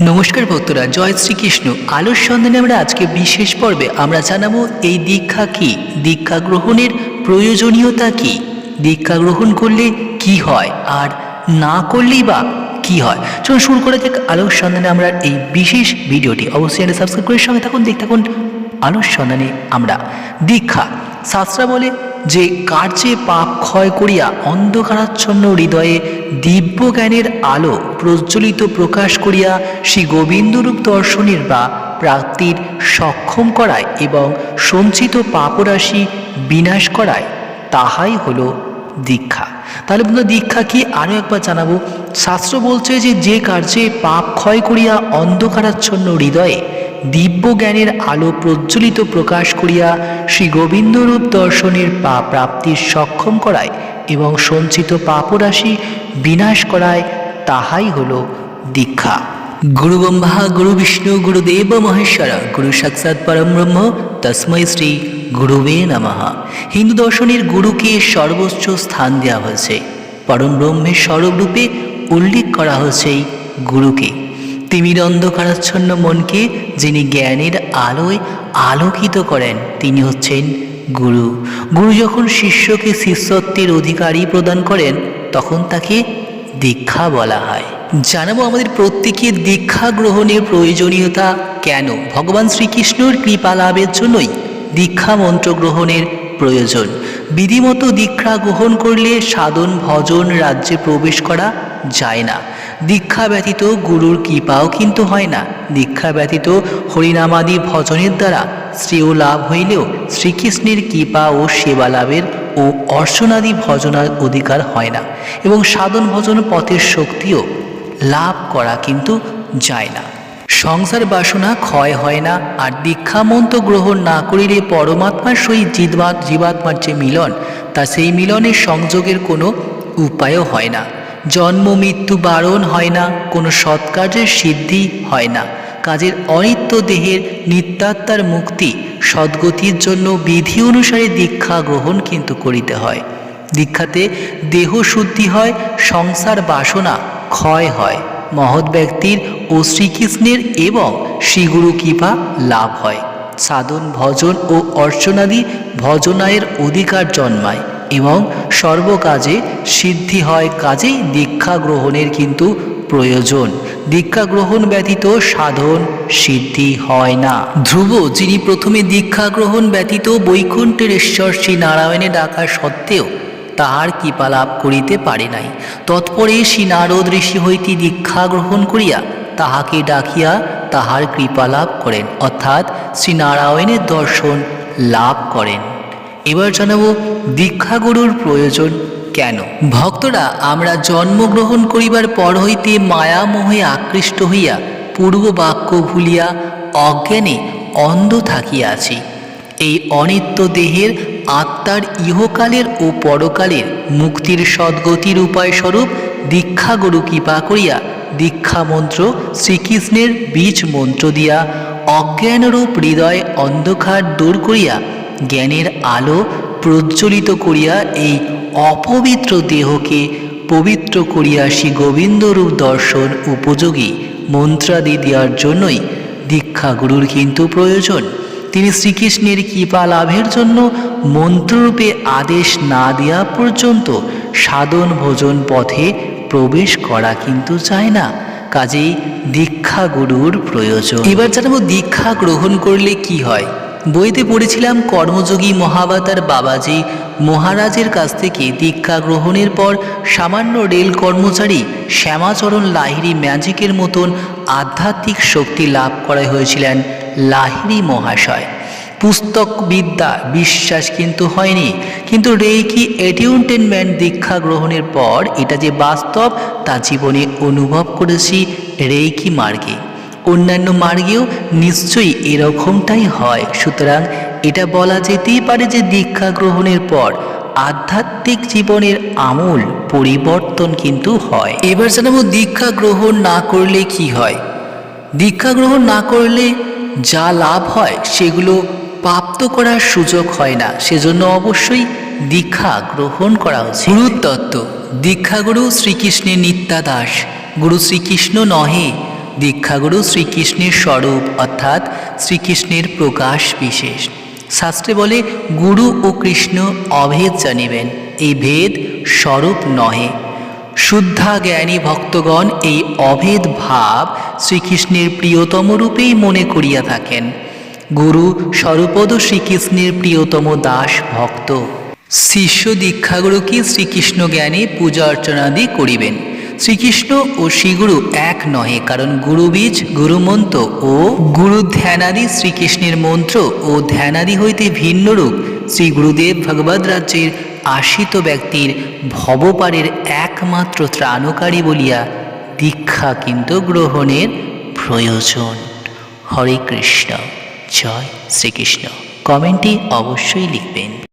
নমস্কার ভক্তরা জয় শ্রীকৃষ্ণ। আলোর সন্ধানে আমরা আজকে বিশেষ পর্বে আমরা জানাব এই দীক্ষা কি? দীক্ষা গ্রহণের প্রয়োজনীয়তা কি? দীক্ষা গ্রহণ করলে কি হয়? আর না করলেই বা কি হয়? চলুন শুরু করে যাক আলোর সন্ধানে আমরা এই বিশেষ ভিডিওটি। অবশ্যই সাবস্ক্রাইব করে সঙ্গে থাকুন। দেখতে থাকুন আলোর সন্ধানে আমরা। দীক্ষা। শাস্ত্রা বলে যে কার্যে পাপ ক্ষয় করিয়া অন্ধকারাচ্ছন্ন হৃদয়ে দিব্য জ্ঞানের আলো প্রজ্বলিত প্রকাশ করিয়া শ্রী গোবিন্দরূপ দর্শনের বা প্রাপ্তির সক্ষম করায় এবং সঞ্চিত পাপরাশি বিনাশ করায়, তাহাই হলো দীক্ষা। তাহলে বন্ধু, দীক্ষা কি? আরও একবার জানাব। শাস্ত্র বলছে যে যে কার্যে পাপ ক্ষয় করিয়া অন্ধকারাচ্ছন্ন হৃদয়ে দিব্য জ্ঞানের আলো প্রজ্বলিত প্রকাশ করিয়া শ্রী গোবিন্দরূপ দর্শনের পা প্রাপ্তির সক্ষম করায় এবং সঞ্চিত পাপরাশি বিনাশ করায়, তাহাই হল দীক্ষা। গুরু ব্রহ্মা, গুরু বিষ্ণু গুরুদেব মহেশ্বর, গুরু সাক্ষাৎ পরম ব্রহ্ম, তস্মৈ শ্রী গুরুবে নমঃ। হিন্দু দর্শনের গুরুকে সর্বোচ্চ স্থান দেওয়া হয়েছে। পরম ব্রহ্মের স্বরূপরূপে উল্লেখ করা হয়েছে গুরুকে। তিমির অন্ধকারাচ্ছন্ন মনকে যিনি জ্ঞানের আলোয় আলোকিত করেন, তিনি হচ্ছেন গুরু। গুরু যখন শিষ্যকে শিষ্যত্বের অধিকারী প্রদান করেন, তখন তাকে দীক্ষা বলা হয়। জানাব আমাদের প্রত্যেকের দীক্ষা গ্রহণের প্রয়োজনীয়তা কেন? ভগবান শ্রীকৃষ্ণর কৃপা লাভের জন্যই দীক্ষা মন্ত্র গ্রহণের প্রয়োজন। বিধিমতো দীক্ষা গ্রহণ করলে সাধন ভজন রাজ্যে প্রবেশ করা যায় না। দীক্ষা ব্যতীত গুরুর কৃপাও কিন্তু হয় না। দীক্ষা ব্যতীত হরিনামাদি ভজনের দ্বারা শ্রেয় লাভ হইলেও শ্রীকৃষ্ণের কৃপা ও সেবা লাভের ও অর্চনাদি ভজনার অধিকার হয় না এবং সাধন ভজন পথের শক্তিও লাভ করা কিন্তু যায় না। সংসার বাসনা ক্ষয় হয় না আর দীক্ষা মন্ত্র গ্রহণ না করিলে পরমাত্মার সহিত জীবাত জীবাত্মার যে মিলন, তা সেই মিলনের সংযোগের কোনো উপায়ও হয় না। জন্ম, মৃত্যু বারণ হয় না, কোনো সৎকার্যের সিদ্ধি হয় না। কাজের অনিত্য দেহের নিত্যাত্মার মুক্তি, সদ্গতির জন্য বিধি অনুসারে দীক্ষা গ্রহণ কিন্তু করিতে হয়। দীক্ষাতে দেহ শুদ্ধি হয়, সংসার বাসনা ক্ষয় হয়। মহৎ ব্যক্তির ও শ্রীকৃষ্ণের এবং শ্রীগুরু কৃপা লাভ হয়। সাধন, ভজন ও অর্চনাদি ভজনায়ের অধিকার জন্মায়। এবং সর্বকাজে সিদ্ধি হয় কাজেই দীক্ষা গ্রহণের কিন্তু প্রয়োজন। দীক্ষা গ্রহণ ব্যতীত সাধন, সিদ্ধি হয় না। ধ্রুব, যিনি প্রথমে দীক্ষা গ্রহণ ব্যতীত বৈকুণ্ঠের ঈশ্বর শ্রী নারায়ণে ডাকা সত্ত্বেও তাহার কৃপা লাভ করিতে পারে নাই। তৎপরে শ্রী নারদ ঋষি হইতে দীক্ষা গ্রহণ করিয়া তাহাকে ডাকিয়া তাহার কৃপা লাভ করেন, অর্থাৎ শ্রীনারায়ণের দর্শন লাভ করেন। এবার জানাব দীক্ষাগুরুর প্রয়োজন কেন? ভক্তরা আমরা জন্মগ্রহণ করিবার পর হইতে মায়া মোহে আকৃষ্ট হইয়া পূর্ব বাক্য ভুলিয়া অজ্ঞানে অন্ধ থাকিয়া আছি। এই অনিত্য দেহের আত্মার ইহকালের ও পরকালের মুক্তির সদ্গতির উপায় স্বরূপ দীক্ষা গুরু কৃপা করিয়া দীক্ষা মন্ত্র শ্রীকৃষ্ণের বীজ মন্ত্র দিয়া অজ্ঞানরূপ হৃদয় অন্ধকার দূর করিয়া জ্ঞানের আলো প্রজ্বলিত করিয়া এই অপবিত্র দেহকে পবিত্র করিয়া শ্রী গোবিন্দরূপ দর্শন উপযোগী মন্ত্রাদি দেওয়ার জন্যই দীক্ষা গুরুর কিন্তু প্রয়োজন। তিনি শ্রীকৃষ্ণের কৃপা লাভের জন্য মন্ত্ররূপে আদেশ না দেওয়া পর্যন্ত সাধন ভোজন পথে প্রবেশ করা কিন্তু চায় না। কাজেই দীক্ষা গুরুর প্রয়োজন। এবার জানাব দীক্ষা গ্রহণ করলে কি হয়? বইতে পড়েছিলাম কর্মযোগী মহাবাতার বাবাজি মহারাজের কাছ থেকে দীক্ষা গ্রহণের পর সামান্য রেল কর্মচারী শ্যামাচরণ লাহিড়ি ম্যাজিকের মতন আধ্যাত্মিক শক্তি লাভ করা হয়েছিলেন লাহিড়ি মহাশয়। পুস্তক বিদ্যা বিশ্বাস কিন্তু হয়নি। কিন্তু রেইকি এটিউনটেনমেন্ট দীক্ষা গ্রহণের পর এটা যে বাস্তব, তা জীবনে অনুভব করেছি রেইকি মার্গে। অন্যান্য মার্গেও নিশ্চয়ই এরকমটাই হয়। সুতরাং এটা বলা যেতেই পারে যে দীক্ষা গ্রহণের পর আধ্যাত্মিক জীবনের আমূল পরিবর্তন কিন্তু হয়। এবার জানাব দীক্ষা গ্রহণ না করলে কি হয়? দীক্ষা গ্রহণ না করলে যা লাভ হয় সেগুলো প্রাপ্ত করার সুযোগ হয় না। সেজন্য অবশ্যই দীক্ষা গ্রহণ করা উচিত। গুরুতত্ত্ব দীক্ষাগুরু শ্রীকৃষ্ণের নিত্যাদাস। গুরু শ্রীকৃষ্ণ নহে দীক্ষাগুরু শ্রীকৃষ্ণের স্বরূপ, অর্থাৎ শ্রীকৃষ্ণের প্রকাশ বিশেষ। শাস্ত্রে বলে, গুরু ও কৃষ্ণ অভেদ জানিবেন, এই ভেদ স্বরূপ নহে। শুদ্ধা জ্ঞানী ভক্তগণ এই অভেদ ভাব শ্রীকৃষ্ণের প্রিয়তম রূপেই মনে করিয়া থাকেন। গুরু স্বরূপদ শ্রীকৃষ্ণের প্রিয়তম দাস ভক্ত। শিষ্য দীক্ষাগুরুকে শ্রীকৃষ্ণ জ্ঞানে পূজা অর্চনাদি করিবেন? শ্রীকৃষ্ণ ও শ্রীগুরু এক নহে, কারণ গুরুবীজ গুরুমন্ত্র ও গুরু ধ্যানাদি শ্রীকৃষ্ণের মন্ত্র ও ধ্যানাদি হইতে ভিন্ন রূপ শ্রী গুরুদেব ভগবদ রাজ্যের আশিত ব্যক্তির ভবপারের একমাত্র ত্রাণকারী বলিয়া দীক্ষা কিন্তু গ্রহণের প্রয়োজন। হরে কৃষ্ণ। জয় শ্রীকৃষ্ণ। কমেন্টে অবশ্যই লিখবেন।